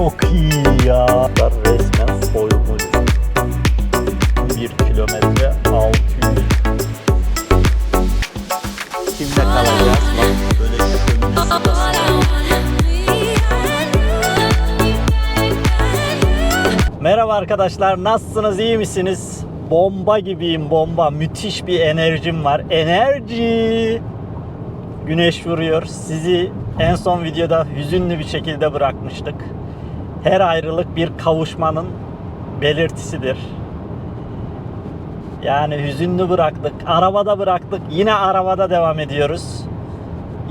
çok iyi ya. Resmen soyulmuş. 1 kilometre 600. Kimle kalacağız? Bak böyle. Merhaba arkadaşlar nasılsınız iyi misiniz? Bomba gibiyim bomba müthiş bir enerjim var enerji Güneş vuruyor sizi en son videoda hüzünlü bir şekilde bırakmıştık Her ayrılık bir kavuşmanın belirtisidir Yani hüzünlü bıraktık arabada bıraktık yine arabada devam ediyoruz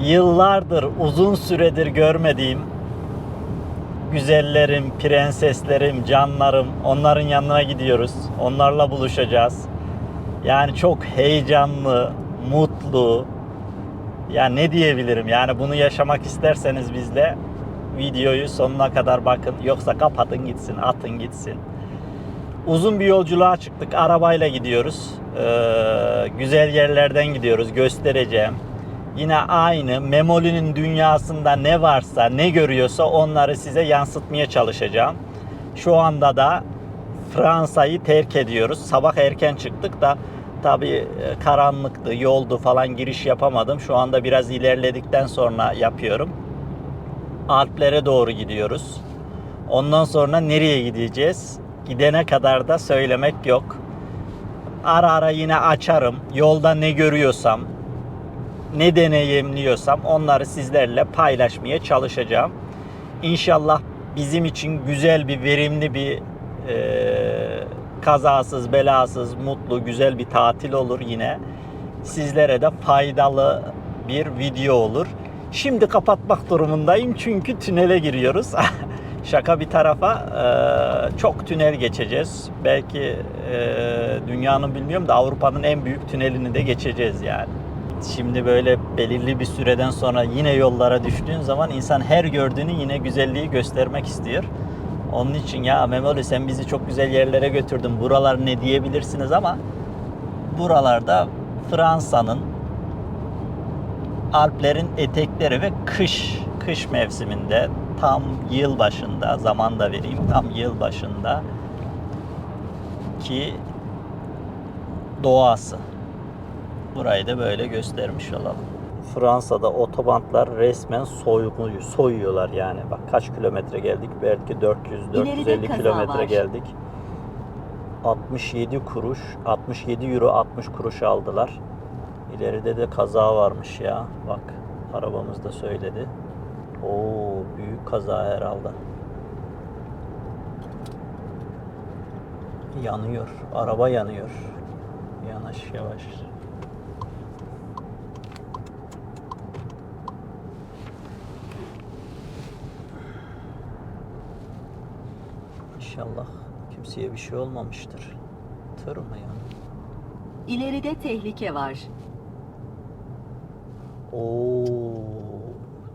Yıllardır uzun süredir görmediğim güzellerim, prenseslerim, canlarım onların yanına gidiyoruz. Onlarla buluşacağız. Yani çok heyecanlı, mutlu. Ya ne diyebilirim? Yani bunu yaşamak isterseniz bizle videoyu sonuna kadar bakın. Yoksa kapatın gitsin, atın gitsin. Uzun bir yolculuğa çıktık. Arabayla gidiyoruz. Ee, güzel yerlerden gidiyoruz. Göstereceğim. Yine aynı Memoli'nin dünyasında ne varsa, ne görüyorsa onları size yansıtmaya çalışacağım. Şu anda da Fransa'yı terk ediyoruz. Sabah erken çıktık da tabii e, karanlıktı, yoldu falan giriş yapamadım. Şu anda biraz ilerledikten sonra yapıyorum. Alplere doğru gidiyoruz. Ondan sonra nereye gideceğiz? Gidene kadar da söylemek yok. Ara ara yine açarım. Yolda ne görüyorsam, ne deneyimliyorsam onları sizlerle paylaşmaya çalışacağım. İnşallah bizim için güzel bir, verimli bir e, kazasız, belasız, mutlu, güzel bir tatil olur yine. Sizlere de faydalı bir video olur. Şimdi kapatmak durumundayım çünkü tünele giriyoruz. Şaka bir tarafa e, çok tünel geçeceğiz. Belki e, dünyanın bilmiyorum da Avrupa'nın en büyük tünelini de geçeceğiz yani. Şimdi böyle belirli bir süreden sonra yine yollara düştüğün zaman insan her gördüğünü yine güzelliği göstermek istiyor. Onun için ya Memoli sen bizi çok güzel yerlere götürdün. Buralar ne diyebilirsiniz ama buralarda Fransa'nın Alplerin etekleri ve kış kış mevsiminde tam yıl başında zaman da vereyim tam yıl başında ki doğası. Burayı da böyle göstermiş olalım. Fransa'da otobantlar resmen soyuyor, soyuyorlar yani. Bak kaç kilometre geldik? Belki 400 İleride 450 kaza kilometre var. geldik. 67 kuruş, 67 euro 60 kuruş aldılar. İleride de kaza varmış ya. Bak arabamız da söyledi. Oo büyük kaza herhalde. Yanıyor. Araba yanıyor. Yanaş yavaş. İnşallah kimseye bir şey olmamıştır. Tır mı ya? İleride tehlike var. Oo,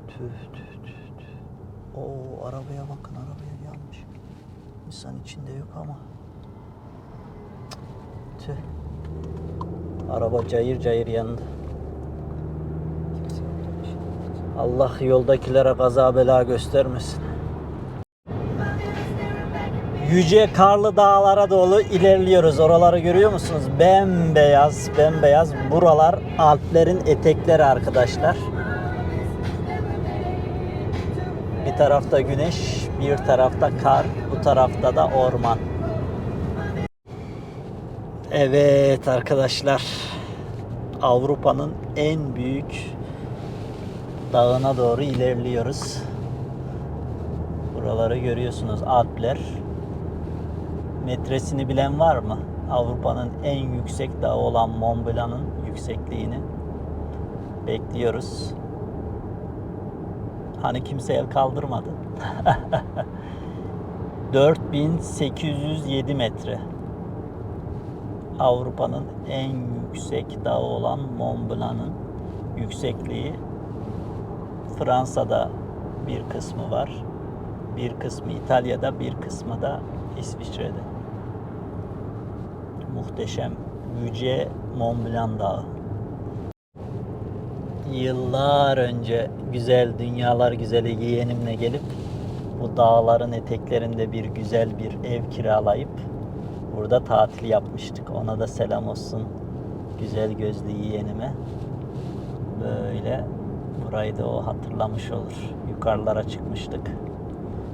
tüh tüh tüh tüh. Oo, arabaya bakın arabaya yanmış. İnsan içinde yok ama. Tüh. Araba cayır cayır yandı. Allah yoldakilere kaza bela göstermesin. Yüce karlı dağlara doğru ilerliyoruz. Oraları görüyor musunuz? Bembeyaz, bembeyaz. Buralar Alplerin etekleri arkadaşlar. Bir tarafta güneş, bir tarafta kar, bu tarafta da orman. Evet arkadaşlar. Avrupa'nın en büyük dağına doğru ilerliyoruz. Buraları görüyorsunuz Alpler. Metresini bilen var mı? Avrupa'nın en yüksek dağı olan Mont Blanc'ın yüksekliğini bekliyoruz. Hani kimse el kaldırmadı. 4807 metre. Avrupa'nın en yüksek dağı olan Mont Blanc'ın yüksekliği Fransa'da bir kısmı var. Bir kısmı İtalya'da, bir kısmı da İsviçre'de. Muhteşem Yüce Mont Blanc Dağı. Yıllar önce güzel dünyalar güzeli yeğenimle gelip bu dağların eteklerinde bir güzel bir ev kiralayıp burada tatil yapmıştık. Ona da selam olsun güzel gözlü yeğenime. Böyle burayı da o hatırlamış olur. Yukarılara çıkmıştık.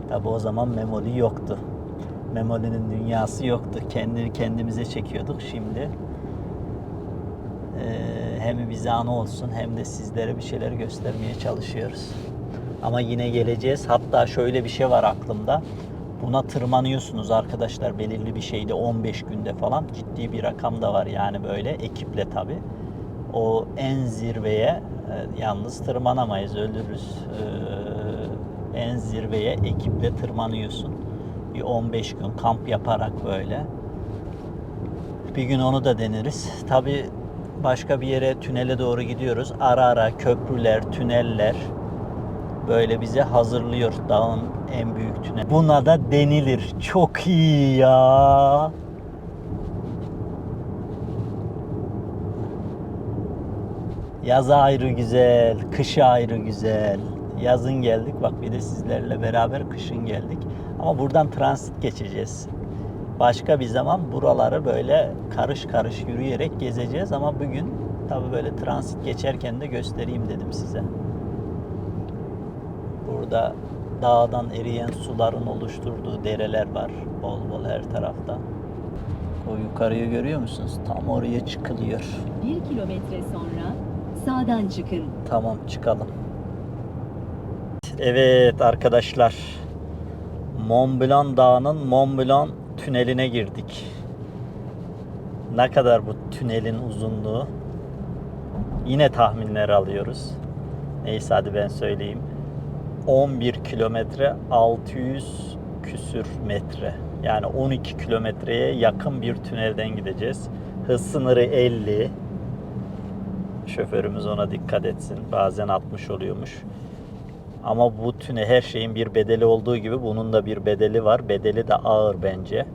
Tabi o zaman Memoli yoktu. Memoli'nin dünyası yoktu. Kendini kendimize çekiyorduk. Şimdi eee, hem bize anı olsun hem de sizlere bir şeyler göstermeye çalışıyoruz. Ama yine geleceğiz. Hatta şöyle bir şey var aklımda. Buna tırmanıyorsunuz arkadaşlar belirli bir şeyde 15 günde falan ciddi bir rakam da var yani böyle ekiple tabi. O en zirveye e, yalnız tırmanamayız ölürüz. Ee, en zirveye ekiple tırmanıyorsun. Bir 15 gün kamp yaparak böyle. Bir gün onu da deneriz. Tabi başka bir yere tünele doğru gidiyoruz. Ara ara köprüler, tüneller böyle bize hazırlıyor dağın en büyük tüneli. Buna da denilir. Çok iyi ya. Yaz ayrı güzel, kış ayrı güzel. Yazın geldik bak bir de sizlerle beraber kışın geldik. Ama buradan transit geçeceğiz. Başka bir zaman buraları böyle karış karış yürüyerek gezeceğiz ama bugün tabi böyle transit geçerken de göstereyim dedim size. Burada dağdan eriyen suların oluşturduğu dereler var. Bol bol her tarafta. O yukarıyı görüyor musunuz? Tam oraya çıkılıyor. Bir kilometre sonra sağdan çıkın. Tamam çıkalım. Evet arkadaşlar. Mont Blanc Dağı'nın Mont Blanc tüneline girdik. Ne kadar bu tünelin uzunluğu? Yine tahminler alıyoruz. Neyse hadi ben söyleyeyim. 11 kilometre 600 küsür metre. Yani 12 kilometreye yakın bir tünelden gideceğiz. Hız sınırı 50. Şoförümüz ona dikkat etsin. Bazen 60 oluyormuş. Ama bu tüne her şeyin bir bedeli olduğu gibi bunun da bir bedeli var. Bedeli de ağır bence.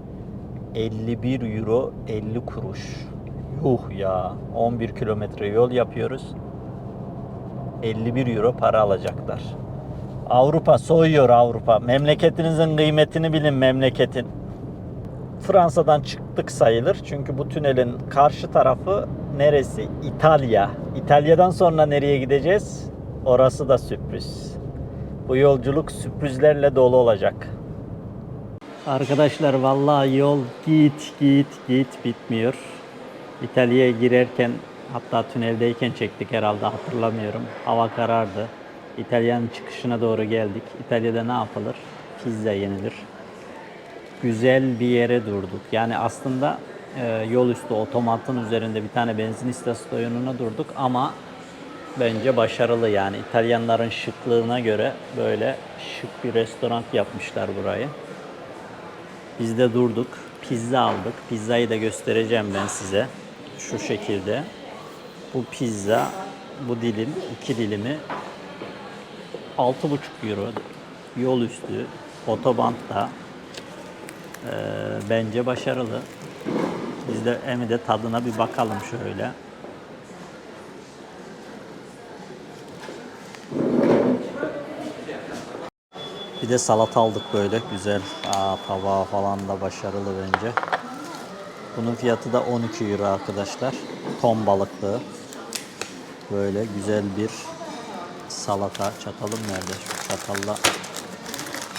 51 euro 50 kuruş. Yuh ya. 11 kilometre yol yapıyoruz. 51 euro para alacaklar. Avrupa soyuyor Avrupa. Memleketinizin kıymetini bilin memleketin. Fransa'dan çıktık sayılır. Çünkü bu tünelin karşı tarafı neresi? İtalya. İtalya'dan sonra nereye gideceğiz? Orası da sürpriz. Bu yolculuk sürprizlerle dolu olacak. Arkadaşlar vallahi yol git git git bitmiyor. İtalya'ya girerken hatta tüneldeyken çektik herhalde hatırlamıyorum. Hava karardı. İtalya'nın çıkışına doğru geldik. İtalya'da ne yapılır? Pizza yenilir güzel bir yere durduk. Yani aslında e, yol üstü otomatın üzerinde bir tane benzin istasyonuna durduk ama bence başarılı yani İtalyanların şıklığına göre böyle şık bir restoran yapmışlar burayı. Biz de durduk. Pizza aldık. Pizzayı da göstereceğim ben size. Şu şekilde. Bu pizza, bu dilim, iki dilimi 6,5 euro. Yol üstü, otobantta ee, bence başarılı. Biz de hem de tadına bir bakalım şöyle. Bir de salata aldık böyle güzel. Aa, tabağı falan da başarılı bence. Bunun fiyatı da 12 euro arkadaşlar. Ton balıklı. Böyle güzel bir salata. Çatalım nerede? Şu çatalla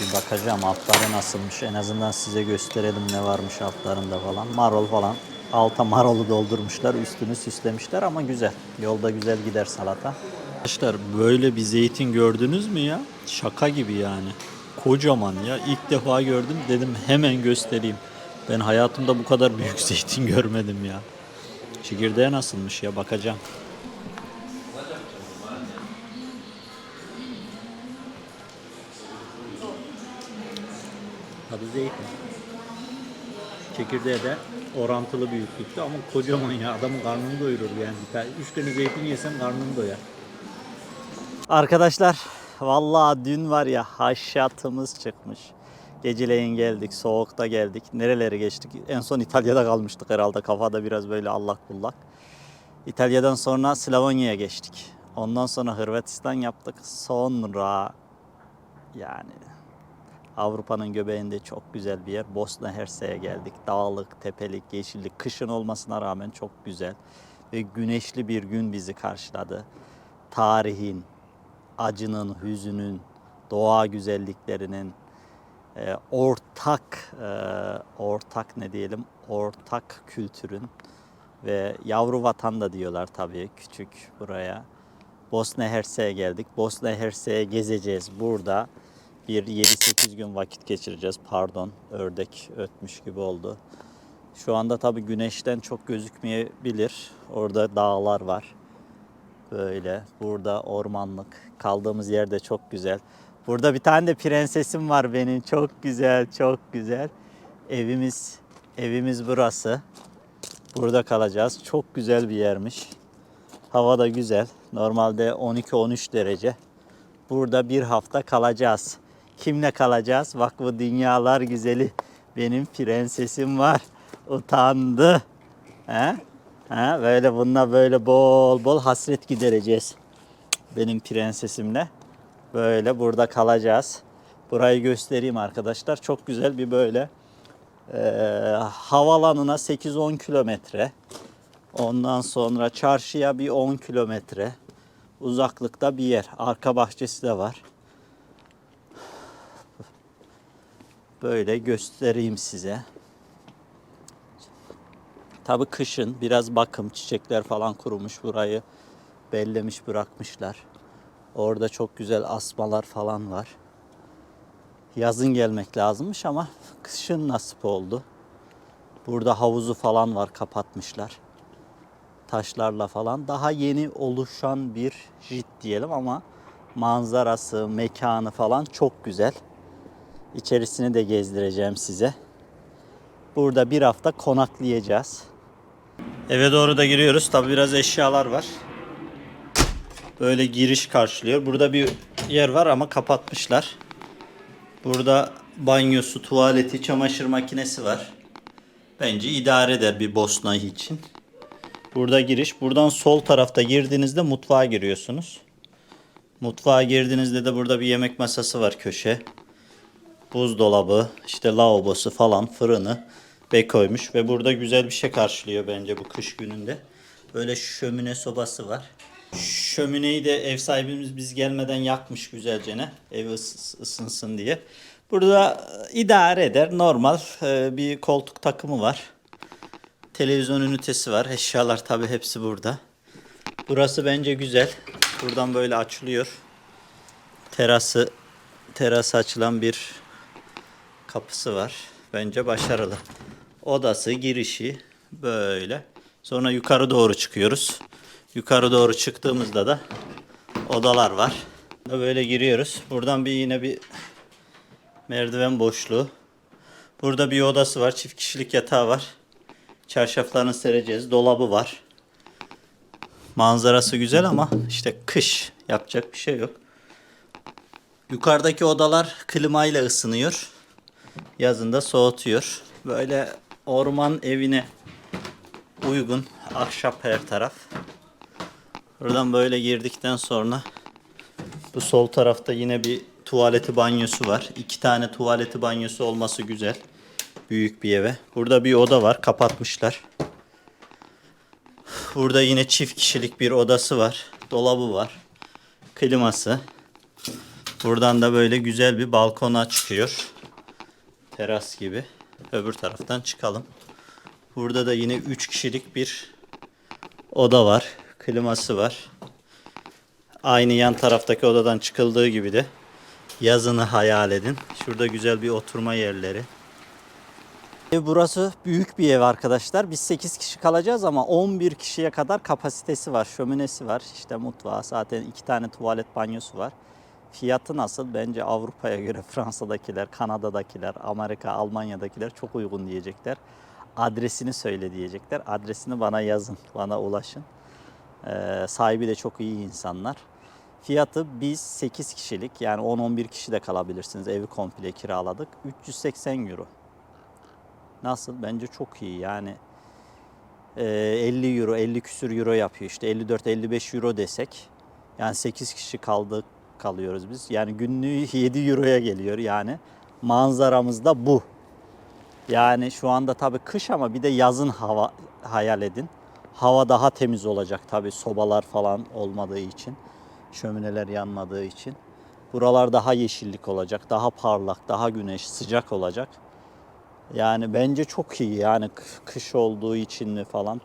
bir bakacağım altları nasılmış. En azından size gösterelim ne varmış altlarında falan. Marul falan. Alta marulu doldurmuşlar. Üstünü süslemişler ama güzel. Yolda güzel gider salata. Arkadaşlar böyle bir zeytin gördünüz mü ya? Şaka gibi yani. Kocaman ya. İlk defa gördüm. Dedim hemen göstereyim. Ben hayatımda bu kadar büyük zeytin görmedim ya. Çekirdeği nasılmış ya bakacağım. Tadı zeytin. Çekirdeği de orantılı büyüklükte ama kocaman ya adamın karnını doyurur yani. Üç tane zeytin yesem karnını doyar. Arkadaşlar vallahi dün var ya haşyatımız çıkmış. Geceleyin geldik, soğukta geldik. Nerelere geçtik? En son İtalya'da kalmıştık herhalde. Kafada biraz böyle allak bullak. İtalya'dan sonra Slovanya'ya geçtik. Ondan sonra Hırvatistan yaptık. Sonra yani Avrupa'nın göbeğinde çok güzel bir yer. Bosna Hersek'e geldik. Dağlık, tepelik, yeşillik. Kışın olmasına rağmen çok güzel. Ve güneşli bir gün bizi karşıladı. Tarihin, acının, hüzünün, doğa güzelliklerinin e, ortak e, ortak ne diyelim ortak kültürün ve yavru vatan da diyorlar tabii küçük buraya. Bosna Hersek'e geldik. Bosna Hersek'e gezeceğiz burada. Bir 7-8 gün vakit geçireceğiz. Pardon ördek ötmüş gibi oldu. Şu anda tabii güneşten çok gözükmeyebilir. Orada dağlar var. Böyle burada ormanlık. Kaldığımız yer de çok güzel. Burada bir tane de prensesim var benim. Çok güzel, çok güzel. Evimiz evimiz burası. Burada kalacağız. Çok güzel bir yermiş. Hava da güzel. Normalde 12-13 derece. Burada bir hafta kalacağız. Kimle kalacağız? Vakfı Dünyalar Güzeli. Benim prensesim var. Utandı. He? He? Böyle bununla böyle bol bol hasret gidereceğiz. Benim prensesimle. Böyle burada kalacağız. Burayı göstereyim arkadaşlar. Çok güzel bir böyle e, havalanına 8-10 kilometre. Ondan sonra çarşıya bir 10 kilometre uzaklıkta bir yer. Arka bahçesi de var. Böyle göstereyim size. Tabii kışın biraz bakım, çiçekler falan kurumuş. Burayı bellemiş bırakmışlar. Orada çok güzel asmalar falan var. Yazın gelmek lazımmış ama kışın nasip oldu. Burada havuzu falan var kapatmışlar. Taşlarla falan daha yeni oluşan bir jit diyelim ama manzarası, mekanı falan çok güzel. İçerisini de gezdireceğim size. Burada bir hafta konaklayacağız. Eve doğru da giriyoruz. Tabi biraz eşyalar var. Böyle giriş karşılıyor. Burada bir yer var ama kapatmışlar. Burada banyosu, tuvaleti, çamaşır makinesi var. Bence idare eder bir Bosna için. Burada giriş. Buradan sol tarafta girdiğinizde mutfağa giriyorsunuz. Mutfağa girdiğinizde de burada bir yemek masası var köşe. Buzdolabı, işte lavabosu falan, fırını be koymuş ve burada güzel bir şey karşılıyor bence bu kış gününde. Böyle şömine sobası var. Şömineyi de ev sahibimiz biz gelmeden yakmış güzelce ne ev ıs- ısınsın diye. Burada e, idare eder normal e, bir koltuk takımı var. Televizyon ünitesi var. Eşyalar tabi hepsi burada. Burası bence güzel. Buradan böyle açılıyor. Terası terası açılan bir kapısı var. Bence başarılı. Odası, girişi böyle. Sonra yukarı doğru çıkıyoruz. Yukarı doğru çıktığımızda da odalar var. Böyle giriyoruz. Buradan bir yine bir merdiven boşluğu. Burada bir odası var. Çift kişilik yatağı var. Çarşaflarını sereceğiz. Dolabı var. Manzarası güzel ama işte kış. Yapacak bir şey yok. Yukarıdaki odalar klimayla ısınıyor. Yazında soğutuyor. Böyle orman evine uygun. Ahşap her taraf. Buradan böyle girdikten sonra bu sol tarafta yine bir tuvaleti banyosu var. İki tane tuvaleti banyosu olması güzel. Büyük bir eve. Burada bir oda var. Kapatmışlar. Burada yine çift kişilik bir odası var. Dolabı var. Kliması. Buradan da böyle güzel bir balkona çıkıyor. Teras gibi. Öbür taraftan çıkalım. Burada da yine 3 kişilik bir oda var. Kliması var. Aynı yan taraftaki odadan çıkıldığı gibi de yazını hayal edin. Şurada güzel bir oturma yerleri. Burası büyük bir ev arkadaşlar. Biz 8 kişi kalacağız ama 11 kişiye kadar kapasitesi var. Şöminesi var. İşte mutfağı zaten iki tane tuvalet banyosu var. Fiyatı nasıl? Bence Avrupa'ya göre Fransa'dakiler, Kanada'dakiler, Amerika, Almanya'dakiler çok uygun diyecekler. Adresini söyle diyecekler. Adresini bana yazın, bana ulaşın. Ee, sahibi de çok iyi insanlar. Fiyatı biz 8 kişilik yani 10-11 kişi de kalabilirsiniz. Evi komple kiraladık. 380 euro. Nasıl? Bence çok iyi yani. Ee, 50 euro, 50 küsür euro yapıyor işte 54-55 euro desek. Yani 8 kişi kaldık kalıyoruz biz. Yani günlüğü 7 euroya geliyor yani. manzaramız da bu. Yani şu anda tabii kış ama bir de yazın hava hayal edin. Hava daha temiz olacak tabii sobalar falan olmadığı için. Şömineler yanmadığı için. Buralar daha yeşillik olacak, daha parlak, daha güneş, sıcak olacak. Yani bence çok iyi yani kış olduğu için mi falan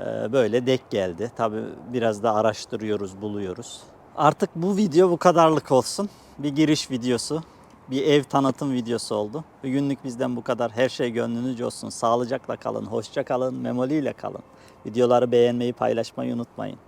Ee, böyle dek geldi. Tabii biraz da araştırıyoruz, buluyoruz. Artık bu video bu kadarlık olsun. Bir giriş videosu, bir ev tanıtım videosu oldu. Bugünlük bizden bu kadar. Her şey gönlünüzce olsun. Sağlıcakla kalın, hoşça kalın, memoliyle kalın. Videoları beğenmeyi, paylaşmayı unutmayın.